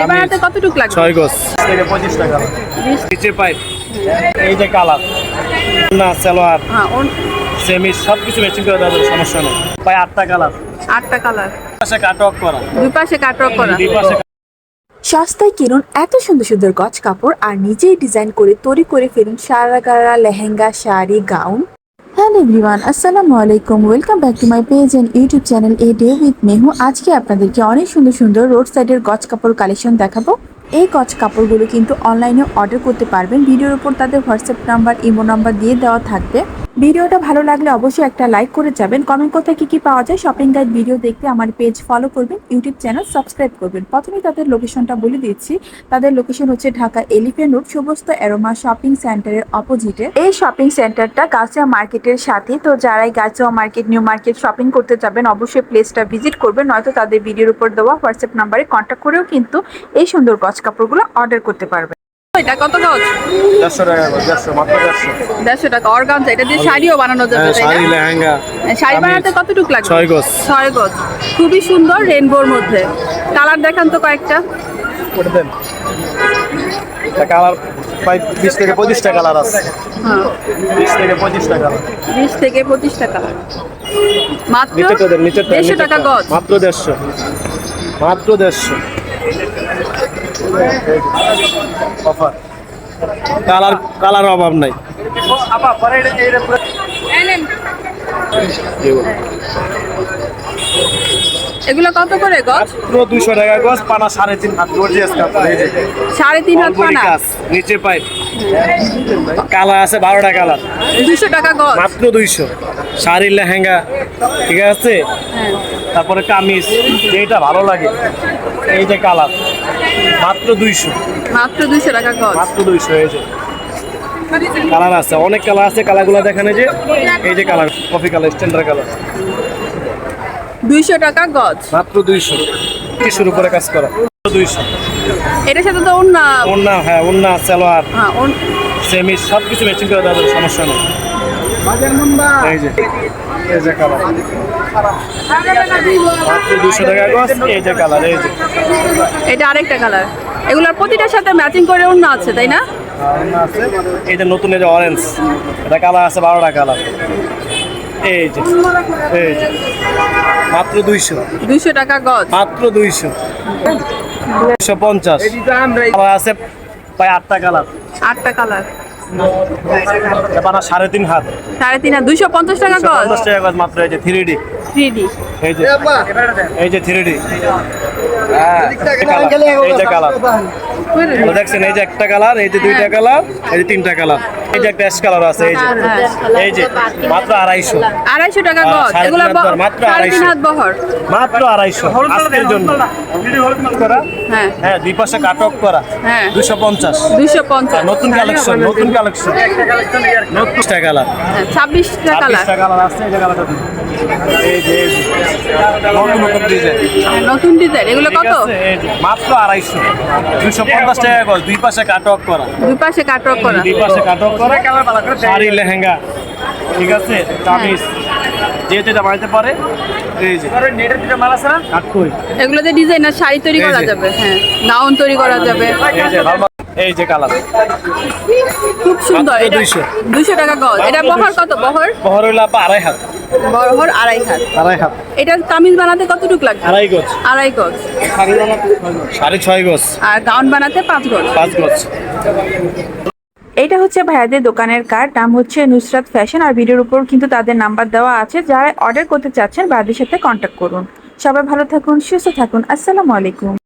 শাড়ি বানাতে কতটুকু লাগবে? ছয় গজ থেকে পঁচিশ টাকা। বিশ। নিচে পাইপ। এই যে কালার। না সালোয়ার। হ্যাঁ সেমি সব কিছু ম্যাচিং করে দেওয়া সমস্যা নেই। পাই আটটা কালার। আটটা কালার। পাশে কাটক করা। দুই পাশে কাটওয়ার্ক করা। দুই পাশে সস্তায় কিনুন এত সুন্দর সুন্দর গজ কাপড় আর নিজেই ডিজাইন করে তৈরি করে ফেলুন সারাগারা lehenga sari gown. Hello everyone, আসসালামু আলাইকুম। Welcome back to my page and YouTube channel a day with Mehu আজকে আপনাদেরকে অনেক সুন্দর সুন্দর রোড সাইডের গছ কাপড় কালেকশন দেখাবো। এই গজ কাপড়গুলো কিন্তু অনলাইনে অর্ডার করতে পারবেন। ভিডিওর উপর তাদের হোয়াটসঅ্যাপ নাম্বার ইমো নাম্বার দিয়ে দেওয়া থাকবে। ভিডিওটা ভালো লাগলে অবশ্যই একটা লাইক করে যাবেন। কমেন্ট কোথায় কি কি পাওয়া যায় শপিং গাইড ভিডিও দেখতে আমার পেজ ফলো করবেন ইউটিউব চ্যানেল সাবস্ক্রাইব করবেন। প্রথমে তাদের লোকেশনটা বলে দিচ্ছি। তাদের লোকেশন হচ্ছে ঢাকা এলিফেন্ট রোড, সমস্ত অ্যারোমা শপিং সেন্টারের অপোজিটে এই শপিং সেন্টারটা গাছিয়া মার্কেটের সাথে। তো যারাই Gausia market New Market shopping করতে যাবেন, অবশ্যই প্লেসটা ভিজিট করবেন। নয়তো তাদের ভিডিওর উপর দেওয়া হোয়াটসঅ্যাপ নাম্বারে কন্ট্যাক্ট করেও কিন্তু এই সুন্দর গজ কাপড়গুলো অর্ডার করতে পারবেন এটা কত গজ? দেড়শো টাকা করে দেড়শো মাত্র দেড়শো। দেড়শো টাকা অর্গানজা এটা দিয়ে শাড়িও বানানো যাবে হ্যাঁ, তাই শাড়ি লেহেঙ্গা। শাড়ি বানাতে কতটুকু লাগবে? ছয় গজ। ছয় গজ। খুবই সুন্দর রেনবোর মধ্যে। কালার দেখান তো কয়েকটা। করে দেন। কালার প্রায় বিশ থেকে পঁচিশটা কালার আছে। হ্যাঁ। থেকে পঁচিশটা কালার বিশ থেকে পঁচিশটা কালার মাত্র দেড়শো টাকা গজ। মাত্র দেড়শো। মাত্র দেড়শো। অফার। কালার কালার অভাব নাই। এগুলো কত করে মাত্র দুশো টাকা গজ পানা সাড়ে তিন হাত। গর্জিয়াস কাপড় এই যে। সাড়ে তিন হাত পানা? নিচে পাইপ। কালার আছে বারোটা কালার। দুশো টাকা গজ? মাত্র দুইশো। শাড়ি লেহেঙ্গা ঠিক আছে? হ্যাঁ। তারপরে কামিজ যেটা ভালো লাগে। এই যে কালার মাত্র দুইশো। মাত্র দুইশো টাকা গজ। মাত্র দুইশো এই যে। কালার আছে অনেক কালার আছে কালারগুলো দেখেন এই যে। এই যে colour coffee colour standard colour. দুইশো টাকা গজ। মাত্র দুইশো। টিসুর উপরে কাজ করা। দুইশো। এটার সাথে তো অন্য ওন্না হ্যাঁ ওন্না সালোয়ার হ্যাঁ অন্য সেমি সব কিছু ম্যাচিং করে দেওয়া সমস্যা নেই। এই যে এই যে কালার দুশো টাকা গজ এই যে কালার এই যে। এটা আরেকটা কালার এগুলোর প্রতিটার সাথে ম্যাচিং করে অন্য আছে তাই না? এই যে নতুন এই যে অরেঞ্জ এটা কালার আছে বারোটা কালার এই যে এই যে। মাত্র দুইশো। দুইশো টাকা গজ। মাত্র দুইশো। দুইশো পঞ্চাশ। কালার আছে প্রায় আটটা কালার আটটা কালার এবার সাড়ে তিন হাত। সাড়ে তিন হাত দুইশো পঞ্চাশ টাকা গজ। পঞ্চাশ টাকা গজ মাত্র এই যে থ্রি ডি থ্রি ডি এই যে এই যে থ্রি ডি এই যে কালার দেখছেন এই যে একটা কালার এই যে দুইটা কালার এই যে তিনটা কালার এই যে একটা কালার আছে এই যে। এই যে মাত্র আড়াইশো। আড়াইশো টাকা হ্যাঁ, গজ। এগুলো তিন হাত বহর, মাত্র আড়াইশো। বহর। মাত্র আড়াইশো আজকের জন্য। হ্যাঁ। হ্যাঁ দুই পাশে কাটক করা। হ্যাঁ। দুশো পঞ্চাশ। দুইশো পঞ্চাশ। নতুন কালেকশন নতুন কালেকশন নতুন কালার ছাব্বিশটা কালার আছে এই যে নতুন নতুন ডিজাইন নতুন ডিজাইন এগুলো কত? মাত্র দুশো পঞ্চাশ টাকা গজ দুই পাশে কাটক করা। দুই পাশে কাটওয়ার্ক করা। দুই পাশে কাটক করা। শাড়ি লেহেঙ্গা। ঠিক আছে কামিজ। যে যেটা বানাইতে পারে এই যে। কাটকই এগুলো যে ডিজাইনার শাড়ি তৈরি করা যাবে হ্যাঁ। গাউন তৈরি করা যাবে। এই যে কালার। খুব সুন্দর। মাত্র এটা 200 দুইশো টাকা গজ। এটা বহর কত? বহর? বহর হইল আড়াই হাত আড়াই হাত আড়াই হাত এটা কামিজ বানাতে কতটুকু লাগবে? আড়াই গজ। আড়াই গজ। সাড়ে ছয় গজ। আর গাউন বানাতে পাঁচ গজ। পাঁচ গজ। এটা হচ্ছে ভাইয়াদের দোকানের কার্ড। নাম হচ্ছে নুসরাত ফ্যাশন। আর ভিডিওর উপর কিন্তু তাদের নাম্বার দেওয়া আছে। যারা অর্ডার করতে চাচ্ছেন ভাইয়াদের সাথে কন্ট্যাক্ট করুন। সবাই ভালো থাকুন সুস্থ থাকুন। আসসালামু আলাইকুম।